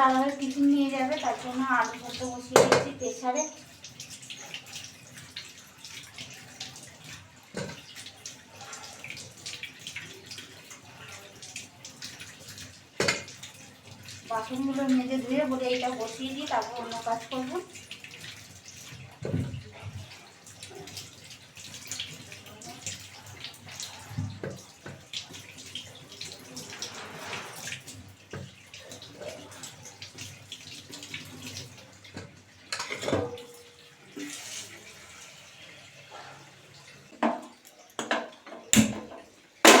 দাদাভাই টিফিন নিয়ে যাবে, তার জন্য আলু ভর্ত বসিয়ে দিয়েছি প্রেসারে। বাসনগুলো মেজে ধুয়ে বলে এইটা বসিয়ে দিই, তারপর অন্য কাজ করব।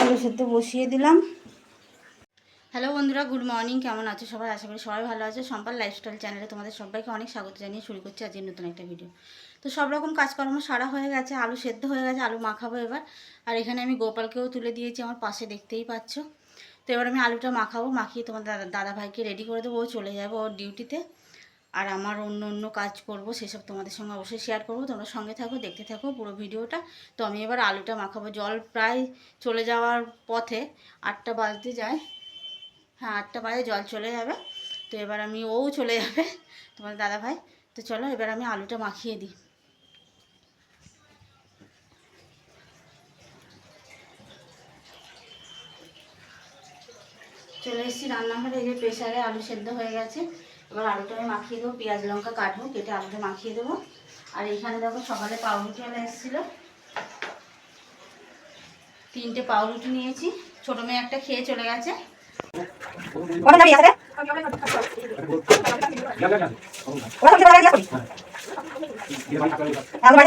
আলু সেদ্ধ বসিয়ে দিলাম। হ্যালো বন্ধুরা গুড মর্নিং কেমন আছো? সবাই আশা করি সবাই ভালো আছে। সম্পার লাইফস্টাইল চ্যানেলে তোমাদের সবাইকে অনেক স্বাগত জানিয়ে শুরু করছি আজকের নতুন একটা ভিডিও তো সব রকম কাজকর্ম সারা হয়ে গেছে, আলু সেদ্ধ হয়ে গেছে, আলু মাখাবো এবার। আর এখানে আমি গোপালকেও তুলে দিয়েছি, আমার পাশে দেখতেই পাচ্ছ। তো এবার আমি আলুটা মাখাবো, মাখিয়ে তোমার দাদা দাদা ভাইকে রেডি করে দেবো, ও চলে যাবে ওর ডিউটিতে আর আমার অন্য অন্য কাজ করব, সেসব তোমাদের সঙ্গে অবশ্যই শেয়ার করব। তোমরা সঙ্গে থাকো, দেখতে থাকো পুরো ভিডিওটা। তো আমি এবার আলুটা মাখাবো। জল প্রায় চলে যাওয়ার পথে আটটা বাজতে যায়। হ্যাঁ আটটা বাজে, জল চলে যাবে। তো এবার আমি, ও চলে যাবে তোমার দাদা ভাই তো চলো, এবার আমি আলুটা মাখিয়ে দিই। চলে এসেছি, রান্নাঘরে। এই যে প্রেশারে আলু সেদ্ধ হয়ে গেছে। এবার আলুটা আমি মাখিয়ে দেবো পেঁয়াজ লঙ্কা কাটবো কেটে আলুটা মাখিয়ে দেবো আর এখানে দেখো সকালে পাউরুটি আলা এসেছিল তিনটে পাউরুটি নিয়েছি ছোটো মেয়ে একটা খেয়ে চলে গেছে এখন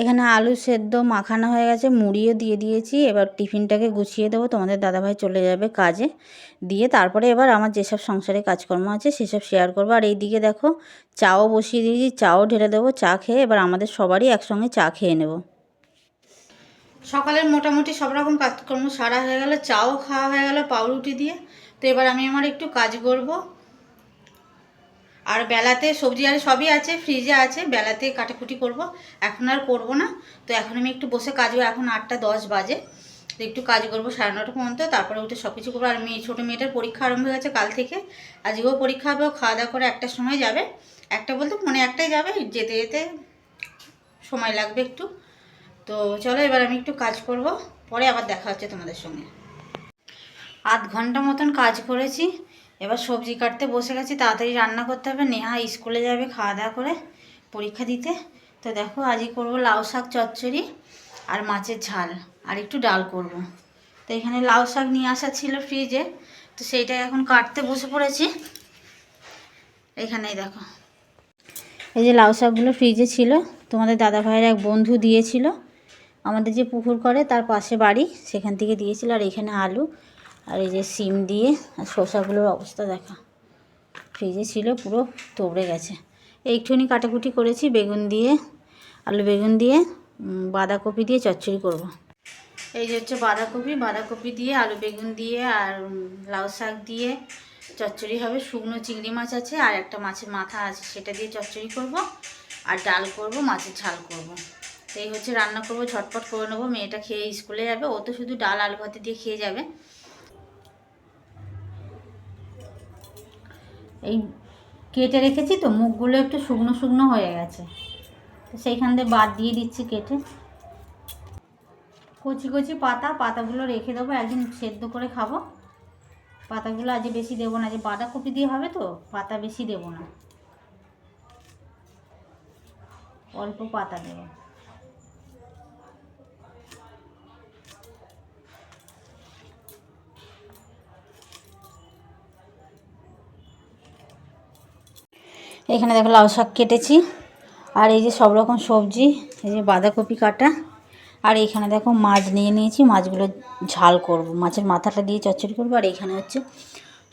এখানে আলু সেদ্ধ মাখানো হয়ে গেছে, মুড়িও দিয়ে দিয়েছি। এবার টিফিনটাকে গুছিয়ে দেবো, তোমাদের দাদাভাই চলে যাবে কাজে। দিয়ে তারপরে এবার আমার যেসব সংসারে কাজকর্ম আছে, সেসব শেয়ার করব। আর এইদিকে দেখো, চাও বসিয়ে দিয়েছি, চাও ঢেলে দেবো, চা খেয়ে এবার আমাদের সবারই একসঙ্গে চা খেয়ে নেব। সকালের মোটামুটি সব রকম কাজকর্ম সারা হয়ে গেল, চাও খাওয়া হয়ে গেল পাউরুটি দিয়ে। তো এবার আমি আমার একটু কাজ করব। আর বেলাতে সবজি আর সবই আছে ফ্রিজে আছে, বেলাতে কাটাকুটি করব। এখন আর করব না। তো এখন আমি একটু বসে কাজ করব এখন আটটা দশ বাজে। তো একটু কাজ করব সাড়ে নটা পর্যন্ত, তারপরে উঠে সব কিছু করব। আর মেয়ে, ছোটো মেয়েটার পরীক্ষা আরম্ভ হয়ে গেছে কাল থেকে। আজকেও পরীক্ষা হবে খাওয়া দাওয়া করে একটার সময় যাবে। একটা বলতে মনে একটাই যাবে, যেতে যেতে সময় লাগবে একটু। তো চলো এবার আমি একটু কাজ করব, পরে আবার দেখা হচ্ছে তোমাদের সঙ্গে। আধ ঘণ্টা মতন কাজ করেছি, এবার সবজি কাটতে বসে গেছি, তাড়াতাড়ি রান্না করতে হবে, নেহা স্কুলে যাবে খাওয়া দাওয়া করে পরীক্ষা দিতে। তো দেখো, আজই করব লাউ শাক চচ্চড়ি আর মাছের ঝাল, আর একটু ডাল করব। তো এখানে লাউ শাক নিয়ে আসা ছিল ফ্রিজে তো সেইটা এখন কাটতে বসে পড়েছি। এখানেই দেখো। এই যে লাউ শাকগুলো ফ্রিজে ছিল, তোমাদের দাদা ভাইয়ের এক বন্ধু দিয়েছিল আমাদের যে পুকুর করে তার পাশে বাড়ি, সেখান থেকে দিয়েছিল আর এখানে আলু আর এই যে সিম দিয়ে আর শসাগুলোর অবস্থা দেখা ফ্রিজে ছিল, পুরো তোবড়ে গেছে একটুখানি কাটাকুটি করেছি, বেগুন দিয়ে, আলু বেগুন দিয়ে বাঁধাকপি দিয়ে চচ্চড়ি করব। এই যে হচ্ছে বাঁধাকপি বাঁধাকপি দিয়ে, আলু বেগুন দিয়ে আর লাউ শাক দিয়ে চচ্চড়ি হবে শুকনো চিংড়ি মাছ আছে আর একটা মাছের মাথা আছে, সেটা দিয়ে চচ্চড়ি করব আর ডাল করব, মাছের ঝাল করব। এই হচ্ছে রান্না করব, ঝটপট করে নেব। মেয়েটা খেয়ে স্কুলে যাবে, ও তো শুধু ডাল, আলু ভাতে দিয়ে খেয়ে যাবে। এই কেটে রেখেছি তো, মুখগুলো একটু শুকনো শুকনো হয়ে গেছে। তো সেইখান দিয়ে বাদ দিয়ে দিচ্ছি কেটে। কচি কচি পাতা, পাতাগুলো রেখে দেবো, একদিন সেদ্ধ করে খাব। পাতাগুলো আজ বেশি দেবো না, যে বাঁধাকপি দিয়ে হবে তো, পাতা বেশি দেবো না। অল্প পাতা দেবো। এখানে দেখো লাউ শাক কেটেছি। আর এই যে সব রকম সবজি, এই যে বাঁধাকপি কাটা। আর এইখানে দেখো মাছ নিয়ে নিয়েছি, মাছগুলো ঝাল করব। মাছের মাথাটা দিয়ে চচ্চড়ি করব। আর এইখানে হচ্ছে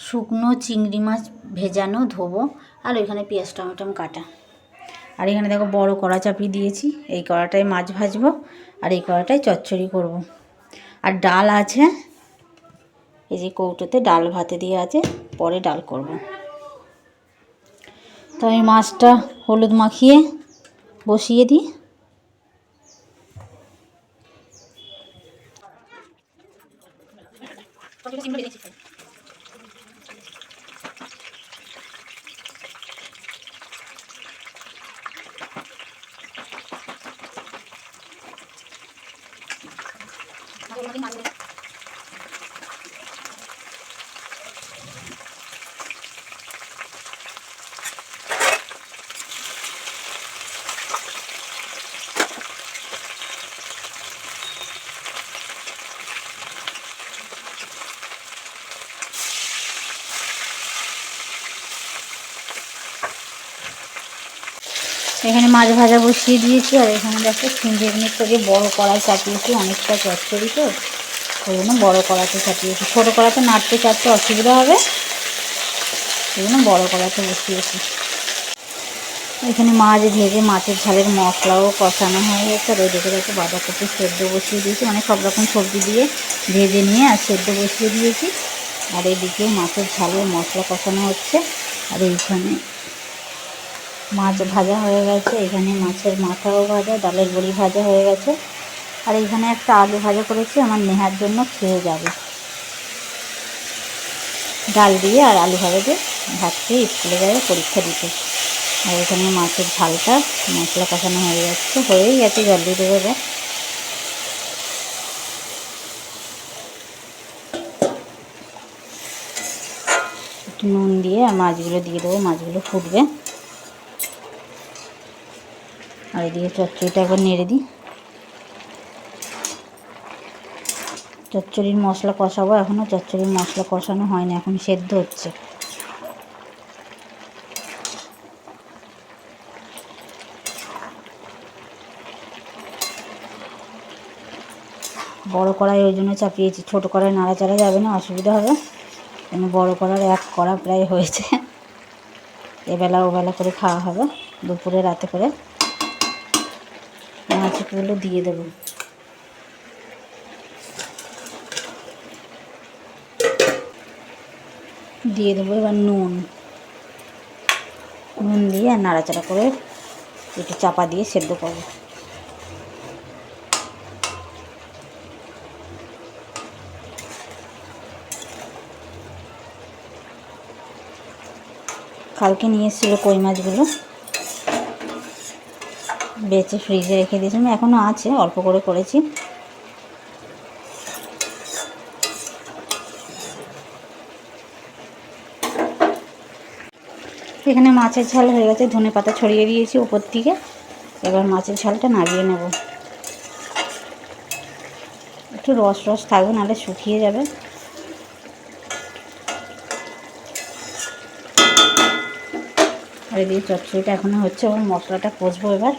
শুকনো চিংড়ি মাছ ভেজানো ধোবো, আর ওইখানে পেঁয়াজ টমেটম কাটা। আর এখানে দেখো বড় কড়া চাপিয়ে দিয়েছি। এই কড়াটায় মাছ ভাজবো, আর এই কড়াটায় চচ্চড়ি করব। আর ডাল আছে, এই যে কৌটোতে ডাল ভাতে দিয়ে আছে, পরে ডাল করব। তো আমি মাছটা হলুদ মাখিয়ে বসিয়ে দিই। এখানে মাছ ভাজা বসিয়ে দিয়েছি, আর এখানে দেখো বেগুনের থেকে বড় কড়াই চাপিয়েছি, অনেকটা চচ্চড়ি তো, ওই জন্য বড়ো কড়াতে চাপিয়েছি। ছোটো কড়াতে নাড়তে চাড়তে অসুবিধা হবে, ওই জন্য বড়ো কড়াতে বসিয়েছি। এখানে মাছ ভেজে মাছের ঝালের মশলাও কষানো হয়ে গেছে, আর ওইদিকে দেখো বাঁধাকপি সেদ্ধ বসিয়ে দিয়েছি মানে সব রকম সবজি দিয়ে ভেজে নিয়ে আর সেদ্ধ বসিয়ে দিয়েছি। আর এদিকে মাছের ঝালের মশলা কষানো হচ্ছে, আর এইখানে মাছ ভাজা হয়ে গেছে, এখানে মাছের মাথাও ভাজা, ডালের বড়ি ভাজা হয়ে গেছে। আর এখানে একটা আলু ভাজা করেছি, আমার নেহার জন্য খেয়ে যাবে। ডাল দিয়ে আর আলু ভাজা দিয়ে ভাত খেয়ে স্কুলে যাবে পরীক্ষা দিতে। আর এখানে মাছের ঝালটা মশলা কষানো হয়ে যাচ্ছে হয়েই গেছে জল দিয়ে দেবো। একটু নুন দিয়ে মাছগুলো দিয়ে দেবো, মাছগুলো ফুটবে। আর এদিকে চচ্চড়িটা একবার নেড়ে দিই। চচ্চড়ির মশলা কষাবো এখনও চচ্চড়ির মশলা কষানো হয়নি, এখন সেদ্ধ হচ্ছে। বড় কড়াই ওই জন্য চাপিয়েছি, ছোটো কড়াই নাড়াচাড়া যাবে না, অসুবিধা হবে। কেন বড় কড়ার এক কড়া প্রায় হয়েছে। এবেলা ওবেলা করে খাওয়া হবে, দুপুরে রাতে করে। মাছগুলো দিয়ে দেবো। দিয়ে দেবো এবার নুন। নুন দিয়ে আর নাড়াচাড়া করে একটু চাপা দিয়ে সেদ্ধ করব। কালকে নিয়ে এসেছিল কই মাছগুলো? বেচে ফ্রিজে রেখে দিয়েছিলাম এখনও আছে, অল্প করে করেছি। এখানে মাছের ঝাল হয়ে গেছে, ধনে পাতা ছড়িয়ে দিয়েছি উপর থেকে এবার মাছের ঝালটা নামিয়ে নেব। একটু রস রস থাকবে, নাহলে শুকিয়ে যাবে। আর এদিকে চচ্চড়িটা এখনও হচ্ছে এবং মশলাটা কষবো এবার।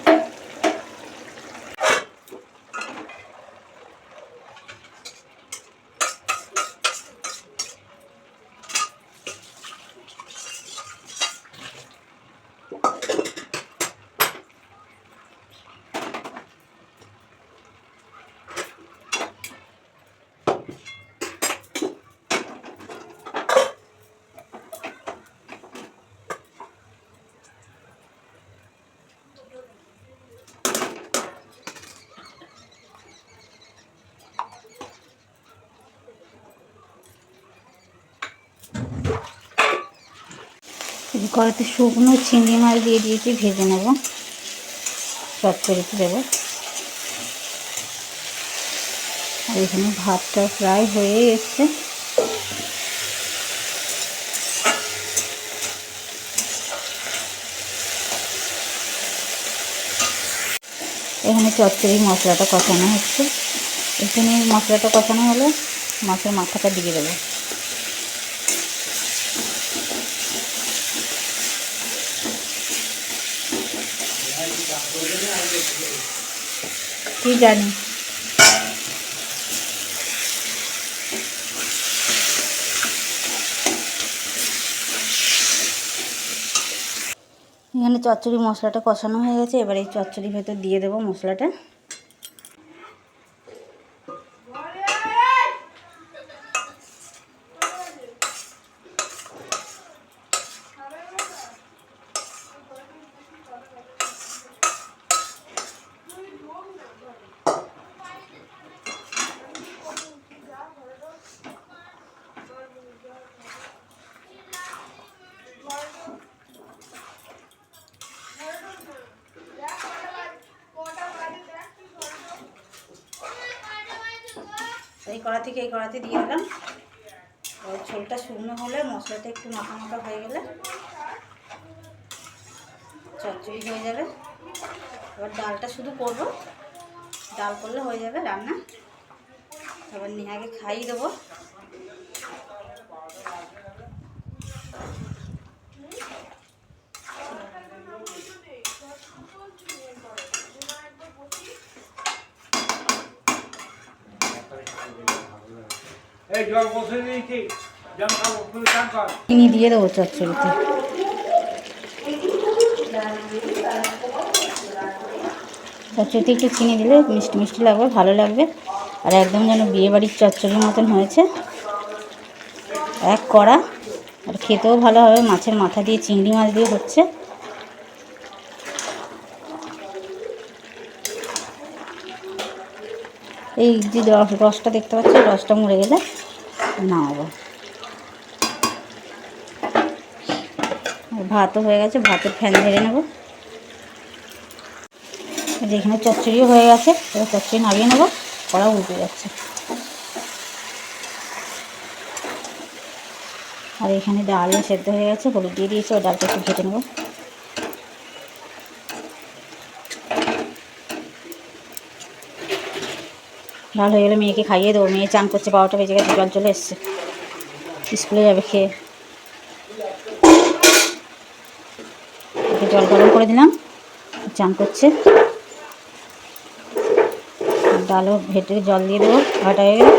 কড়াতে শুকনো চিংড়ি মাছ দিয়ে দিয়েছি, ভেজে নেব। চচ্চড়িতে দেবো। আর এখানে ভাতটা প্রায় হয়ে এসছে। এখানে চচ্চড়ি মশলাটা কষানো হচ্ছে। এখানে মশলাটা কষানো হলে মাছের মাথাটা দিয়ে দেবো। কি জানি। এখানে চচ্চড়ি মশলাটা কষানো হয়ে গেছে, এবার এই চচ্চড়ির ভেতর দিয়ে দেবো মশলাটা। এই কড়া থেকে এই কড়াতে দিয়ে দিলাম। ওই ঝোলটা শুকনো হলে মশলাটা একটু মাখা মাখা হয়ে গেলে চচ্চড়ি হয়ে যাবে। এবার ডালটা শুধু করব। ডাল করলে হয়ে যাবে রান্না। এবার নেহাকে খাইয়ে দেবো এই জল বসে দিয়েছি জল খাব তুমি চান দিয়ে দেবো চচ্চড়িতে চচ্চড়িতে একটু চিনি দিলে মিষ্টি মিষ্টি লাগবে, ভালো লাগবে। আর একদম যেন বিয়েবাড়ির চচ্চড়ির মতন হয়েছে। এক কড়া, আর খেতেও ভালো হবে, মাছের মাথা দিয়ে চিংড়ি মাছ দিয়ে হচ্ছে। এই যে রস রসটা দেখতে পাচ্ছি রসটা মরে গেলে নামাবো। ভাতও হয়ে গেছে, ভাতের ফ্যান ঝেড়ে নেব। যেখানে চচ্চড়িও হয়ে গেছে, এবার চচ্চড়ি নামিয়ে নেব, কড়া উল্টে যাচ্ছে। আর এখানে ডালও সেদ্ধ হয়ে গেছে, হলুদ দিয়ে দিয়েছি ওই ডালটা একটু ভেজে নেব। ডাল হয়ে গেলে মেয়েকে খাইয়ে দেবো। মেয়ে চান করছে, বারোটা বেজে গেছে, জল চলে এসছে। স্কুলে যাবে খেয়ে। জল গরম করে দিলাম। চান করছে। ডালও ভেটে জল দিয়ে দেবো। ভাটা হয়ে গেলে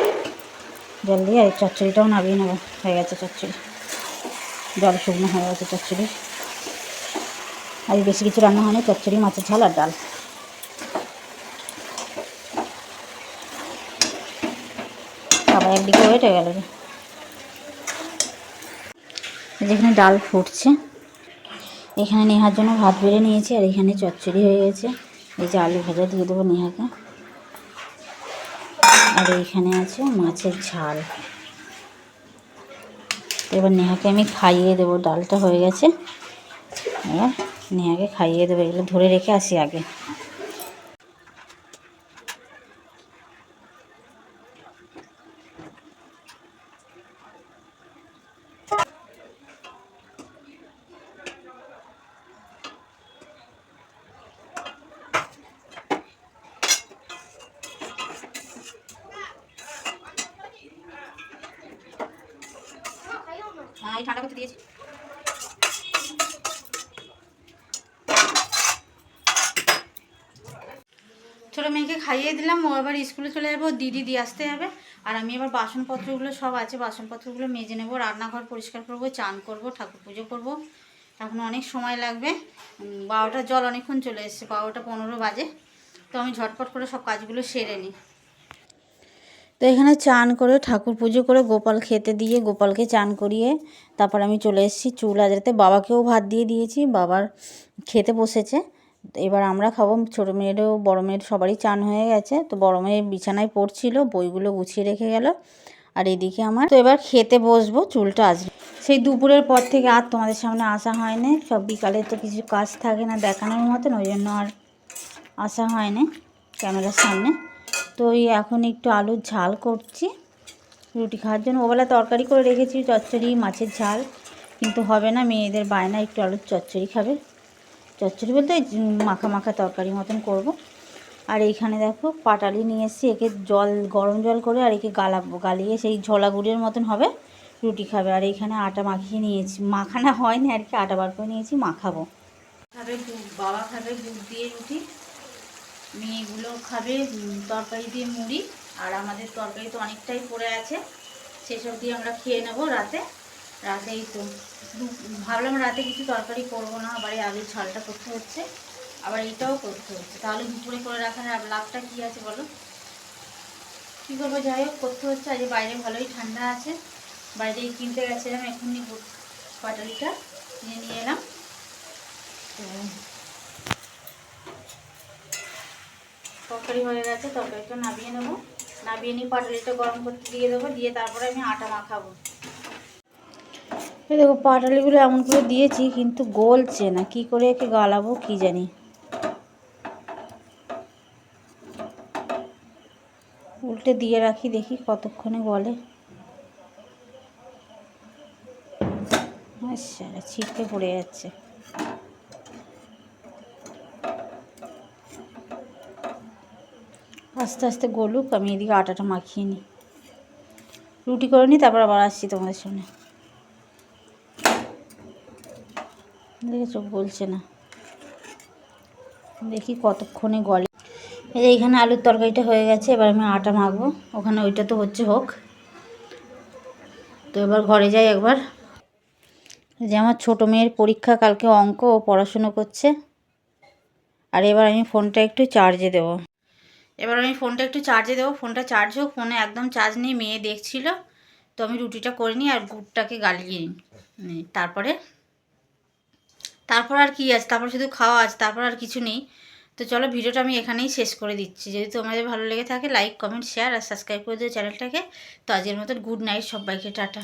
জল দিয়ে আর চচ্চড়িটাও নামিয়ে নেব। হয়ে গেছে চচ্চড়ি। জল শুকনো হয়ে গেছে চচ্চড়ি আর বেশি কিছু রান্না হয়নি, চচ্চড়ি, মাছের ঝাল আর ডাল। একদিকে হয়ে গেল যেখানে ডাল ফুটছে। এখানে নেহার জন্য ভাত বেড়ে নিয়েছি আর এখানে চচ্চড়ি হয়ে গেছে। এই যে আলু ভাজা দিয়ে দেবো নেহাকে। আর এইখানে আছে মাছের ঝাল। এবার নেহাকে আমি খাইয়ে দেবো, ডালটা হয়ে গেছে। এবার নেহাকে খাইয়ে দেবো, এগুলো ধরে রেখে আসি আগে। এই ঠান্ডা করতে দিয়েছি। ছোটো মেয়েকে খাইয়ে দিলাম ও এবার স্কুলে চলে যাব দিদি দিয়ে আসতে হবে। আর আমি এবার বাসনপত্রগুলো সব আছে বাসনপত্রগুলো মেজে নেব রান্নাঘর পরিষ্কার করব চান করব ঠাকুর পুজো করব। এখন অনেক সময় লাগবে। উম, বারোটার জল অনেকক্ষণ চলে এসছে বারোটা পনেরো বাজে। তো আমি ঝটপট করে সব কাজগুলো সেরে নিই। তো এখানে চান করে ঠাকুর পুজো করে গোপাল খেতে দিয়ে গোপালকে চান করিয়ে তারপর আমি চলে এসেছি চুল আজরাতে বাবাকেও ভাত দিয়ে দিয়েছি, বাবার খেতে বসেছে। এবার আমরা খাব, ছোটো মেয়েরও, বড়ো মেয়ের সবারই চান হয়ে গেছে। তো বড়ো মেয়ে বিছানায় পড়ছিল, বইগুলো গুছিয়ে রেখে গেল। আর এদিকে আমার, তো এবার খেতে বসবো চুলটা আজকে সেই দুপুরের পর থেকে আর তোমাদের সামনে আসা হয়নি। সব বিকালে তো কিছু কাজ থাকে না দেখানোর মতন, ওই জন্য আর আসা হয়নি ক্যামেরার সামনে। তো এখন একটু আলুর ঝাল করছি, রুটি খাওয়ার জন্য। ওবেলা তরকারি করে রেখেছি, চচ্চড়ি, মাছের ঝাল। কিন্তু হবে না, মেয়েদের বায়না, একটু আলুর চচ্চড়ি খাবে। চচ্চড়ি বলতে মাখা মাখা তরকারি মতন করব। আর এইখানে দেখো, পাটালি নিয়ে এসেছি, একে জল, গরম জল করে, আর একে গালাবো গালিয়ে সেই ঝোলা গুড়ের মতন হবে, রুটি খাবে। আর এইখানে আটা মাখিয়ে নিয়েছি। মাখানা হয়নি আর কি, আটা বার করে নিয়েছি, মাখাবো। খাবে বাবা খাবে গুড় দিয়ে রুটি। মেয়েগুলো খাবে তরকারি দিয়ে মুড়ি, আর আমাদের তরকারি তো অনেকটাই পড়ে আছে। সেসব দিয়ে আমরা খেয়ে নেব রাতে। রাতেই তো ভাবলাম রাতে কিছু তরকারি করব না, আবার এই আলুর ঝালটা করতে হচ্ছে, আবার এইটাও করতে হচ্ছে। তাহলে দুপুরে করে রাখার আর লাভটা কী আছে বলো? কী করব? যাই হোক, করতে হচ্ছে। আজ বাইরে ভালোই ঠান্ডা আছে। বাইরে কিনতে গেছিলাম এখনই পাটালিটা কিনে নিয়ে এলাম। তো তরকারি হয়ে গেছে, তরকারিটা নামিয়ে নেব। নামিয়ে নিয়ে পাটালিটা গরম করতে দিয়ে দেবো, দিয়ে তারপরে আমি আটা মাখাবো। দেখো, পাটালিগুলো এমন করে দিয়েছি, কিন্তু গলছে না। কি করে একে গালাবো কি জানি। উল্টে দিয়ে রাখি, দেখি কতক্ষণে গলে। আচ্ছা ছিটকে পড়ে যাচ্ছে। আস্তে আস্তে গলুক, আমি এদিকে আটাটা মাখিয়ে নিই। রুটি করে নিই, তারপর আবার আসছি তোমাদের সামনে। দেখেছ বলছে না। দেখি কতক্ষণে গলে। এই যে এইখানে আলুর তরকারিটা হয়ে গেছে, এবার আমি আটা মাখবো। ওখানে ওইটা তো হচ্ছে হোক। তো এবার ঘরে যাই একবার। যে আমার ছোটো মেয়ের পরীক্ষা, কালকে অঙ্ক, ও পড়াশুনো করছে। আর এবার আমি ফোনটা একটু চার্জে দেবো। এবার আমি ফোনটা একটু চার্জে দেবো। ফোনটা চার্জ হোক, ফোনে একদম চার্জ নেই, মেয়ে দেখছিল। তো আমি রুটিটা করে নিই আর গুড়টাকে গালিয়ে নিই। তারপরে, তারপর আর কি আছে? তারপর শুধু খাওয়া আছে, তারপর আর কিছু নেই। তো চলো ভিডিওটা আমি এখানেই শেষ করে দিচ্ছি। যদি তোমাদের ভালো লেগে থাকে লাইক কমেন্ট শেয়ার আর সাবস্ক্রাইব করে দিও চ্যানেলটাকে। তো আজকের মতন গুড নাইট সবাইকে, টাটা।